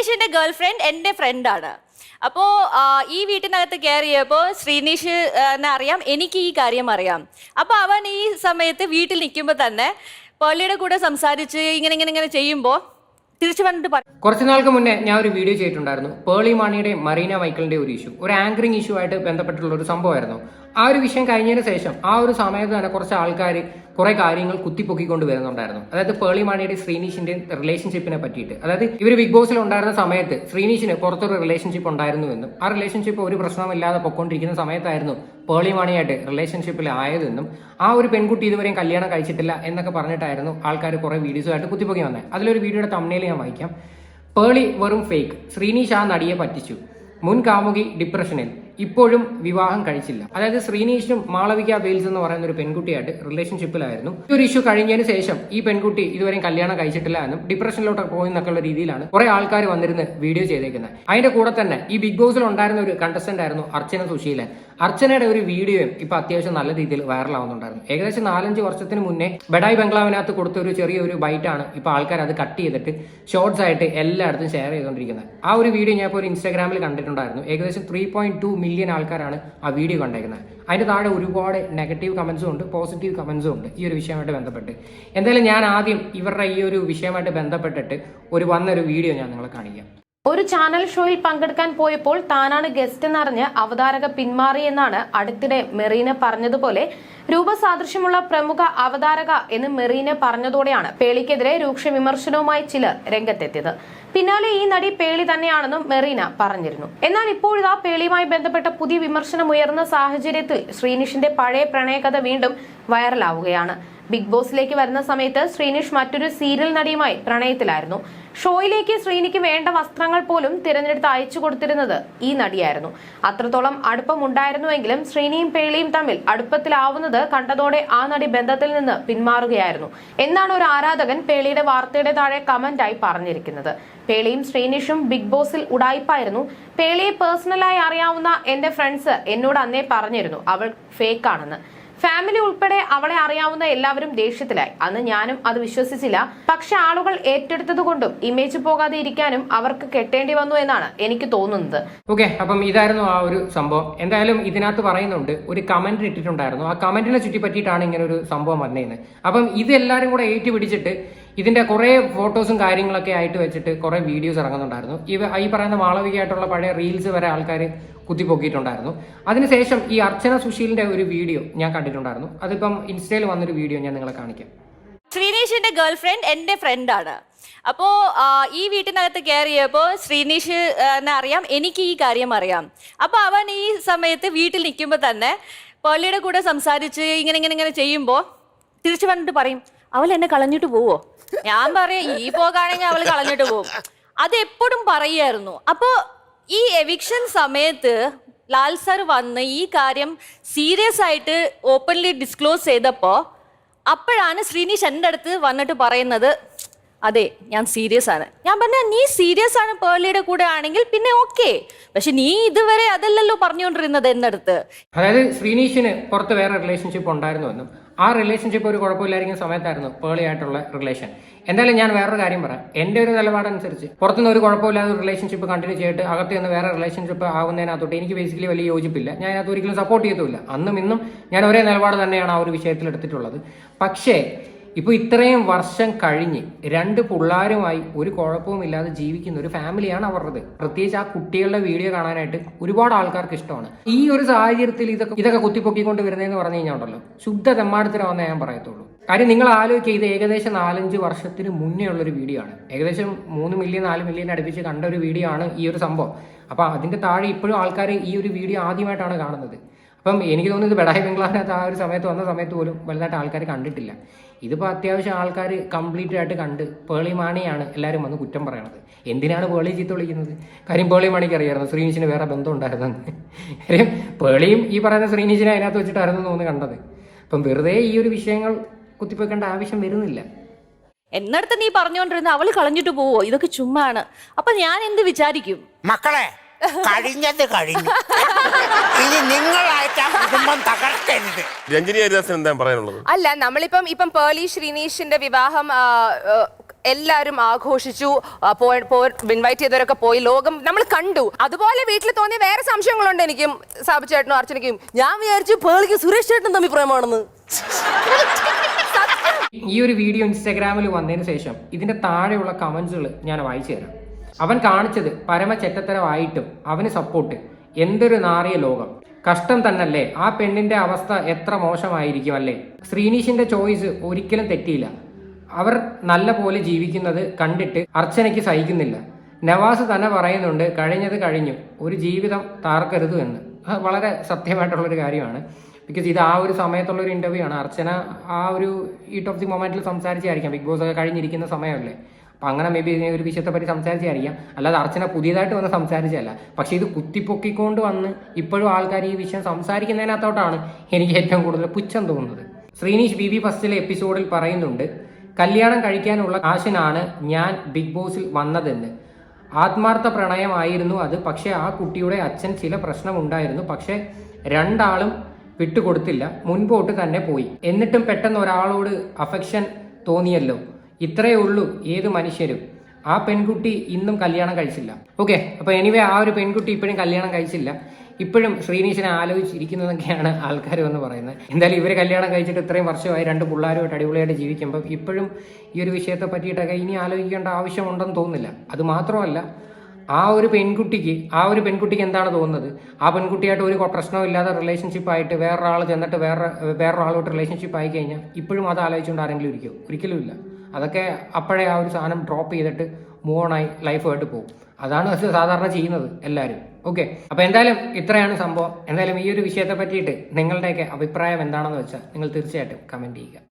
ശ്രീനീഷിന്റെ girl friend എന്റെ ഫ്രണ്ടാണ്. അപ്പോ ഈ വീട്ടിനകത്ത് കയറിയപ്പോ ശ്രീനീഷ് അറിയാം എനിക്ക് ഈ കാര്യം അറിയാം. അപ്പൊ അവൻ ഈ സമയത്ത് വീട്ടിൽ നിൽക്കുമ്പോ തന്നെ പള്ളിയുടെ കൂടെ സംസാരിച്ച് ഇങ്ങനെ ഇങ്ങനെ ഇങ്ങനെ ചെയ്യുമ്പോ തിരിച്ചു വന്നിട്ട് കുറച്ച് നാൾക്ക് മുന്നേ ഞാൻ ഒരു വീഡിയോ ചെയ്തിട്ടുണ്ടായിരുന്നു. പേളി മാണിയുടെ മറീന മൈക്കിളിന്റെ ഒരു ഇഷ്യൂ ഒരു ആങ്കറിംഗ് ഇഷ്യൂ ആയിട്ട് ബന്ധപ്പെട്ടിട്ടുള്ള ഒരു സംഭവമായിരുന്നു. ആ ഒരു വിഷയം കഴിഞ്ഞതിന് ശേഷം ആ ഒരു സമയത്ത് തന്നെ കുറച്ച് ആൾക്കാർ കുറെ കാര്യങ്ങൾ കുത്തിപ്പൊക്കിക്കൊണ്ട് വരുന്നുണ്ടായിരുന്നു. അതായത് പേളി മാണിയുടെ ശ്രീനീഷിന്റെ റിലേഷൻഷിപ്പിനെ പറ്റിയിട്ട്. അതായത് ഇവർ ബിഗ് ബോസിൽ ഉണ്ടായിരുന്ന സമയത്ത് ശ്രീനീഷിന് പുറത്തൊരു റിലേഷൻഷിപ്പ് ഉണ്ടായിരുന്നു എന്നും ആ റിലേഷൻഷിപ്പ് ഒരു പ്രശ്നമില്ലാതെ പൊക്കോണ്ടിരിക്കുന്ന സമയത്തായിരുന്നു പേളി മാണിയായിട്ട് റിലേഷൻഷിപ്പിൽ ആയതെന്നും ആ ഒരു പെൺകുട്ടി ഇതുവരെയും കല്യാണം കഴിച്ചിട്ടില്ല എന്നൊക്കെ പറഞ്ഞിട്ടായിരുന്നു ആൾക്കാർ കുറെ വീഡിയോസുമായിട്ട് കുത്തിപ്പൊക്കി വന്നത് അതിലൊരു വീഡിയോയുടെ തമ്മിൽ ഞാൻ വായിക്കാം. പേളി വെറും ഫേക്ക് ശ്രീനീഷ് ആ നടിയെ പറ്റിച്ചു. മുൻ കാമുകി ഡിപ്രഷനിൽ ഇപ്പോഴും വിവാഹം കഴിച്ചില്ല. അതായത് ശ്രീനീഷും മാളവിക ബെയിൽസ് എന്ന് പറയുന്ന ഒരു പെൺകുട്ടിയായിട്ട് റിലേഷൻഷിപ്പിലായിരുന്നു ഈ ഒരു ഇഷ്യൂ കഴിഞ്ഞതിന് ശേഷം ഈ പെൺകുട്ടി ഇതുവരെയും കല്യാണം കഴിച്ചിട്ടില്ല എന്നും ഡിപ്രഷനിലോട്ട് പോയി എന്നൊക്കെയുള്ള രീതിയിലാണ് കുറെ ആൾക്കാർ വന്നിരുന്ന് വീഡിയോ ചെയ്തേക്കുന്നത്. അതിന്റെ കൂടെ തന്നെ ഈ ബിഗ് ബോസിൽ ഉണ്ടായിരുന്ന ഒരു കണ്ടസ്റ്റന്റ് ആയിരുന്നു അർച്ചന സുശീലൻ. അർച്ചനയുടെ ഒരു വീഡിയോയും ഇപ്പൊ അത്യാവശ്യം നല്ല രീതിയിൽ വൈറലാവുന്നുണ്ടായിരുന്നു. ഏകദേശം നാലഞ്ച് വർഷത്തിന് മുന്നേ ബഡായി ബംഗ്ലാവിനകത്ത് കൊടുത്ത ഒരു ചെറിയൊരു ബൈറ്റാണ് ഇപ്പൊ ആൾക്കാർ അത് കട്ട് ചെയ്തിട്ട് ഷോർട്സ് ആയിട്ട് എല്ലായിടത്തും ഷെയർ ചെയ്തുകൊണ്ടിരിക്കുന്നത് ആ ഒരു വീഡിയോ ഞാൻ ഇപ്പോൾ ഒരു ഇൻസ്റ്റാഗ്രാമിൽ കണ്ടിട്ടുണ്ടായിരുന്നു. ഏകദേശം ത്രീ പോയിന്റ് ടു മില്യൺ ആൾക്കാരാണ് ആ വീഡിയോ കണ്ടേക്കുന്നത്. അതിന്റെ താഴെ ഒരുപാട് നെഗറ്റീവ് കമന്റ്സും ഉണ്ട് പോസിറ്റീവ് കമന്റ്സും ഉണ്ട് ഈ ഒരു വിഷയമായിട്ട് ബന്ധപ്പെട്ട്. എന്തായാലും ഞാൻ ആദ്യം ഇവരുടെ ഈ ഒരു വിഷയമായിട്ട് ബന്ധപ്പെട്ടിട്ട് ഒരു വന്നൊരു വീഡിയോ ഞാൻ നിങ്ങളെ കാണിക്കാം. ഒരു ചാനൽ ഷോയിൽ പങ്കെടുക്കാൻ പോയപ്പോൾ താനാണ് ഗസ്റ്റ് എന്നറിഞ്ഞ് അവതാരക പിന്മാറിയെന്നാണ് അടുത്തിടെ മെറീന പറഞ്ഞതുപോലെ. രൂപസാദൃശ്യമുള്ള പ്രമുഖ അവതാരക എന്ന് മെറീന പറഞ്ഞതോടെയാണ് പേളിക്കെതിരെ രൂക്ഷ വിമർശനവുമായി ചിലർ രംഗത്തെത്തിയത്. പിന്നാലെ ഈ നടി പേളി തന്നെയാണെന്നും മെറീന പറഞ്ഞിരുന്നു. എന്നാൽ ഇപ്പോഴിതാ പേളിയുമായി ബന്ധപ്പെട്ട പുതിയ വിമർശനം ഉയർന്ന സാഹചര്യത്തിൽ ശ്രീനിഷിന്റെ പഴയ പ്രണയകഥ വീണ്ടും വൈറലാവുകയാണ്. ബിഗ് ബോസിലേക്ക് വരുന്ന സമയത്ത് ശ്രീനിഷ് മറ്റൊരു സീരിയൽ നടിയുമായി പ്രണയത്തിലായിരുന്നു. ഷോയിലേക്ക് ശ്രീനിക്ക് വേണ്ട വസ്ത്രങ്ങൾ പോലും തിരഞ്ഞെടുത്ത് അയച്ചു കൊടുത്തിരുന്നത് ഈ നടിയായിരുന്നു. അത്രത്തോളം അടുപ്പമുണ്ടായിരുന്നുവെങ്കിലും ശ്രീനിയും പേളിയും തമ്മിൽ അടുപ്പത്തിലാവുന്നത് കണ്ടതോടെ ആ നടി ബന്ധത്തിൽ നിന്ന് പിന്മാറുകയായിരുന്നു. എന്നാണ് ഒരു ആരാധകൻ പേളിയുടെ വാർത്തയുടെ താഴെ കമന്റായി പറഞ്ഞിരിക്കുന്നത്. പേളിയും ശ്രീനിഷും ബിഗ് ബോസിൽ ഉടായിപ്പായിരുന്നു. പേളിയെ പേഴ്സണലായി അറിയാവുന്ന എന്റെ ഫ്രണ്ട്സ് എന്നോട് അന്നേ പറഞ്ഞിരുന്നു. അവൾ ഫേക്ക് ആണെന്ന്. ഫാമിലി ഉൾപ്പെടെ അവളെ അറിയാവുന്ന എല്ലാവരും ദേഷ്യത്തിലായി. അന്ന് ഞാനും അത് വിശ്വസിച്ചില്ല. പക്ഷെ ആളുകൾ ഏറ്റെടുത്തതുകൊണ്ടും ഇമേജ് പോകാതെ ഇരിക്കാനും അവർക്ക് കെട്ടേണ്ടി വന്നു എന്നാണ് എനിക്ക് തോന്നുന്നത്. ഓക്കെ അപ്പം ഇതായിരുന്നു ആ ഒരു സംഭവം. എന്തായാലും ഇതിനകത്ത് പറയുന്നുണ്ട് ഒരു കമന്റ് ഇട്ടിട്ടുണ്ടായിരുന്നു. ആ കമന്റിനെ ചുറ്റി പറ്റിയിട്ടാണ് ഇങ്ങനെ ഒരു സംഭവം വന്നേന്ന്. അപ്പം ഇതെല്ലാരും കൂടെ ഏറ്റുപിടിച്ചിട്ട് ഇതിന്റെ കുറേ ഫോട്ടോസും കാര്യങ്ങളൊക്കെ ആയിട്ട് വെച്ചിട്ട് കുറേ വീഡിയോസ് ഇറങ്ങുന്നുണ്ടായിരുന്നു. ഇവ ഈ പറയുന്ന മാളവികയായിട്ടുള്ള പഴയ റീൽസ് വരെ ആൾക്കാർ കുത്തിപ്പൊക്കിയിട്ടുണ്ടായിരുന്നു. അതിനുശേഷം ഈ അർച്ചന സുശീലിന്റെ ഒരു വീഡിയോ ഞാൻ കണ്ടിട്ടുണ്ടായിരുന്നു. അതിപ്പം ഇൻസ്റ്റയിൽ വന്നൊരു വീഡിയോ ഞാൻ നിങ്ങളെ കാണിക്കാം. ശ്രീനീഷിന്റെ ഗേൾ ഫ്രണ്ട് എന്റെ ഫ്രണ്ടാണ്. അപ്പോ ഈ വീട്ടിനകത്ത് കയറിയപ്പോ ശ്രീനീഷ് അറിയാം. എനിക്ക് ഈ കാര്യം അറിയാം. അപ്പൊ അവൻ ഈ സമയത്ത് വീട്ടിൽ നിൽക്കുമ്പോ തന്നെ പള്ളിയുടെ കൂടെ സംസാരിച്ച് ഇങ്ങനെ ഇങ്ങനെ ഇങ്ങനെ ചെയ്യുമ്പോ തിരിച്ചു വന്നിട്ട് പറയും അവൾ എന്നെ കളഞ്ഞിട്ട് പോവോ? ഞാൻ പറയാം ഈ പോകാണെങ്കിൽ അവൾ കളഞ്ഞിട്ട് പോകും അത് എപ്പോഴും പറയായിരുന്നു അപ്പോ ഈ എവിക്ഷൻ സമയത്ത് ലാൽ സർ വന്ന് ഈ കാര്യം സീരിയസ് ആയിട്ട് ഓപ്പൺലി ഡിസ്ക്ലോസ് ചെയ്തപ്പോ അപ്പോഴാണ് ശ്രീനീഷ് എന്റെ അടുത്ത് വന്നിട്ട് പറയുന്നത് അതെ ഞാൻ സീരിയസ് ആണ്. ഞാൻ പറഞ്ഞ നീ സീരിയസ് ആണ് പേർലിയുടെ കൂടെ ആണെങ്കിൽ പിന്നെ ഓക്കെ പക്ഷെ നീ ഇതുവരെ അതല്ലല്ലോ പറഞ്ഞുകൊണ്ടിരുന്നത് എന്നടുത്ത് അതായത് ശ്രീനീഷിന് പുറത്ത് വേറെ റിലേഷൻഷിപ്പ് ഉണ്ടായിരുന്നുവെന്നും ആ റിലേഷൻഷിപ്പ് ഒരു കുഴപ്പമില്ലായിരിക്കും സമയത്തായിരുന്നു പേളി ആയിട്ടുള്ള റിലേഷൻ എന്തായാലും ഞാൻ വേറൊരു കാര്യം പറയാം. എന്റെ ഒരു നിലപാടനുസരിച്ച് പുറത്തുനിന്ന് ഒരു കുഴപ്പമില്ലാതെ റിലേഷൻഷിപ്പ് കണ്ടിന്യൂ ചെയ്തിട്ട് അകത്ത് നിന്ന് വേറെ റിലേഷൻഷിപ്പ് ആവുന്നതിനകത്തോട്ട് എനിക്ക് ബേസിക്കലി വലിയ യോജിപ്പില്ല. ഞാൻ അതിനകത്ത് ഒരിക്കലും സപ്പോർട്ട് ചെയ്യത്തുമില്ല. അന്നും ഇന്നും ഞാൻ ഒരേ നിലപാട് തന്നെയാണ് ആ ഒരു വിഷയത്തിൽ എടുത്തിട്ടുള്ളത്. പക്ഷേ ഇപ്പോൾ ഇത്രയും വർഷം കഴിഞ്ഞ് രണ്ട് പിള്ളേരുമായി ഒരു കുഴപ്പവുമില്ലാതെ ജീവിക്കുന്ന ഒരു ഫാമിലിയാണ് അവരുടേത്. പ്രത്യേകിച്ച് ആ കുട്ടികളുടെ വീഡിയോ കാണാനായിട്ട് ഒരുപാട് ആൾക്കാർക്ക് ഇഷ്ടമാണ്. ഈ ഒരു സാഹചര്യത്തിൽ ഇതൊക്കെ ഇതൊക്കെ കുത്തിപ്പൊക്കിക്കൊണ്ട് വരുന്നതെന്ന് പറഞ്ഞു കഴിഞ്ഞാൽ ഉണ്ടല്ലോ. ശുദ്ധ തെമ്മാടത്തിനാവുന്നേ ഞാൻ പറയത്തുള്ളൂ. കാര്യം നിങ്ങൾ ആലോചിക്കുക ഇത് ഏകദേശം നാലഞ്ച് വർഷത്തിന് മുന്നേ ഉള്ളൊരു വീഡിയോ ആണ് ഏകദേശം മൂന്ന് മില്യൺ നാല് മില്യൺ അടുപ്പിച്ച് കണ്ട ഒരു വീഡിയോ ആണ് ഈ ഒരു സംഭവം. അപ്പോൾ അതിന്റെ താഴെ ഇപ്പോഴും ആൾക്കാർ ഈ ഒരു വീഡിയോ ആദ്യമായിട്ടാണ് കാണുന്നത്. അപ്പം എനിക്ക് തോന്നുന്നത് ബഡായി ബംഗ്ലാവിനകത്ത് ആ ഒരു സമയത്ത് വന്ന സമയത്ത് പോലും വലുതായിട്ട് ആൾക്കാർ കണ്ടിട്ടില്ല. ഇതിപ്പോൾ അത്യാവശ്യം ആൾക്കാർ കംപ്ലീറ്റ് ആയിട്ട് കണ്ട് പേളി മാണിയാണ് എല്ലാവരും വന്ന് കുറ്റം പറയണത്. എന്തിനാണ് പേളി ചീത്ത വിളിക്കുന്നത്? കാര്യം പേളി മാണിക്ക് അറിയായിരുന്നു ശ്രീനിഷിന് വേറെ ബന്ധം ഉണ്ടായിരുന്നെന്ന്. കാര്യം പേളിയും ഈ പറയുന്ന ശ്രീനിഷിനെ അതിനകത്ത് വെച്ചിട്ടായിരുന്നു തോന്നുന്നു കണ്ടത്. അപ്പം വെറുതെ ഈ ഒരു വിഷയങ്ങൾ കുത്തിപ്പോയിക്കേണ്ട ആവശ്യം വരുന്നില്ല. എന്നടുത്ത് നീ പറഞ്ഞുകൊണ്ടിരുന്ന അവൾ കളഞ്ഞിട്ട് പോവോ? ഇതൊക്കെ ചുമ്മാണ് അപ്പൊ ഞാൻ എന്ത് വിചാരിക്കും? മക്കളെ കഴിഞ്ഞത് കഴിഞ്ഞു. ഇനി നിങ്ങളായിട്ട് ആ കുടുംബം തകർക്കരുത്. രഞ്ജിനി ഹരിദാസൻ എന്താ പറയാനുള്ളത്? അല്ല നമ്മളിപ്പം ഇപ്പം പേളി ശ്രീനീഷിന്റെ വിവാഹം ആ, ആ, എല്ലാവരും ആഘോഷിച്ചു ഇൻവൈറ്റ് ചെയ്തവരൊക്കെ പോയി. ലോകം നമ്മൾ കണ്ടു. അതുപോലെ വീട്ടിൽ തോന്നിയ വേറെ സംശയങ്ങളുണ്ട് എനിക്കും സാബു ചേട്ടനും അർച്ചനയ്ക്കും. ഞാൻ വിചാരിച്ചു പേളിക്ക് സുരേഷ് ചേട്ടനും തമ്മിൽ പ്രേമാണെന്ന്. ഈ ഒരു വീഡിയോ ഇൻസ്റ്റാഗ്രാമിൽ വന്നതിന് ശേഷം ഇതിന്റെ താഴെയുള്ള കമന്റ്സുകൾ ഞാൻ വായിച്ചു തരാം. അവൻ കാണിച്ചത് പരമചെറ്റത്തരമായിട്ടും അവന് സപ്പോർട്ട് എന്തൊരു നാറിയ ലോകം. കഷ്ടം തന്നല്ലേ? ആ പെണ്ണിന്റെ അവസ്ഥ എത്ര മോശമായിരിക്കും അല്ലേ ശ്രീനീഷിന്റെ ചോയ്സ് ഒരിക്കലും തെറ്റിയില്ല. അവർ നല്ല പോലെ ജീവിക്കുന്നത് കണ്ടിട്ട് അർച്ചനയ്ക്ക് സഹിക്കുന്നില്ല. നവാസ് തന്നെ പറയുന്നുണ്ട് കഴിഞ്ഞത് കഴിഞ്ഞു. ഒരു ജീവിതം താർക്കരുത് എന്ന്. വളരെ സത്യമായിട്ടുള്ളൊരു കാര്യമാണ്. ബിക്കോസ് ഇത് ആ ഒരു സമയത്തുള്ള ഒരു ഇന്റർവ്യൂ ആണ്. അർച്ചന ആ ഒരു ഈട്ട് ഓഫ് ദി മൊമെന്റിൽ സംസാരിച്ചായിരിക്കാം. ബിഗ് ബോസ് ഒക്കെ കഴിഞ്ഞിരിക്കുന്ന സമയമല്ലേ? അപ്പം അങ്ങനെ മേ ബി ഒരു വിഷയത്തെ പറ്റി സംസാരിച്ചായിരിക്കാം. അല്ലാതെ അർച്ചന പുതിയതായിട്ട് വന്ന് സംസാരിച്ചല്ല പക്ഷേ ഇത് കുത്തിപ്പൊക്കിക്കൊണ്ട് വന്ന് ഇപ്പോഴും ആൾക്കാർ ഈ വിഷയം സംസാരിക്കുന്നതിനകത്തോട്ടാണ് എനിക്ക് ഏറ്റവും കൂടുതൽ പുച്ഛം തോന്നുന്നത്. ശ്രീനീഷ് ബി ബി ഫസ്റ്റിലെ എപ്പിസോഡിൽ പറയുന്നുണ്ട് കല്യാണം കഴിക്കാനുള്ള കാശിനാണ് ഞാൻ ബിഗ് ബോസിൽ വന്നതെന്ന്. ആത്മാർത്ഥ പ്രണയമായിരുന്നു അത്. പക്ഷേ ആ കുട്ടിയുടെ അച്ഛൻ ചില പ്രശ്നമുണ്ടായിരുന്നു. പക്ഷേ രണ്ടാളും വിട്ടുകൊടുത്തില്ല. മുൻപോട്ട് തന്നെ പോയി. എന്നിട്ടും പെട്ടെന്ന് ഒരാളോട് അഫക്ഷൻ തോന്നിയല്ലോ. ഇത്രയേ ഉള്ളൂ ഏത് മനുഷ്യരും. ആ പെൺകുട്ടി ഇന്നും കല്യാണം കഴിച്ചില്ല. ഓക്കെ അപ്പൊ എനിവേ ആ ഒരു പെൺകുട്ടി ഇപ്പോഴും കല്യാണം കഴിച്ചില്ല. ഇപ്പോഴും ശ്രീനീശനെ ആലോചിച്ചിരിക്കുന്നതൊക്കെയാണ് ആൾക്കാർ വന്ന് പറയുന്നത്. എന്തായാലും ഇവർ കല്യാണം കഴിച്ചിട്ട് ഇത്രയും വർഷമായി രണ്ട് പിള്ളേരുമായിട്ട് അടിപൊളിയായിട്ട് ജീവിക്കുമ്പോൾ ഇപ്പോഴും ഈ ഒരു വിഷയത്തെ പറ്റിയിട്ടൊക്കെ ഇനി ആലോചിക്കേണ്ട ആവശ്യമുണ്ടെന്ന് തോന്നുന്നില്ല. അത് മാത്രമല്ല ആ ഒരു പെൺകുട്ടിക്ക് ആ ഒരു പെൺകുട്ടിക്ക് എന്താണ് തോന്നുന്നത്? ആ പെൺകുട്ടിയായിട്ട് ഒരു പ്രശ്നവും ഇല്ലാതെ റിലേഷൻഷിപ്പ് ആയിട്ട് വേറൊരാൾ ചെന്നിട്ട് വേറെ വേറൊരാളോട്ട് റിലേഷൻഷിപ്പ് ആയി കഴിഞ്ഞാൽ ഇപ്പോഴും അത് ആലോചിച്ചുകൊണ്ട് ആരെങ്കിലും ഇരിക്കുമോ ഒരിക്കലും ഇല്ല. അതൊക്കെ അപ്പോഴേ ആ ഒരു സാധനം ഡ്രോപ്പ് ചെയ്തിട്ട് മൂവ് ഓൺ ആയി ലൈഫായിട്ട് പോകും. അതാണ് അത് സാധാരണ ചെയ്യുന്നത് എല്ലാവരും ഓക്കെ അപ്പോൾ എന്തായാലും ഇത്രയാണ് സംഭവം. എന്തായാലും ഈ ഒരു വിഷയത്തെ പറ്റിയിട്ട് നിങ്ങളുടെയൊക്കെ അഭിപ്രായം എന്താണെന്ന് വെച്ചാൽ നിങ്ങൾ തീർച്ചയായിട്ടും കമന്റ് ചെയ്യുക.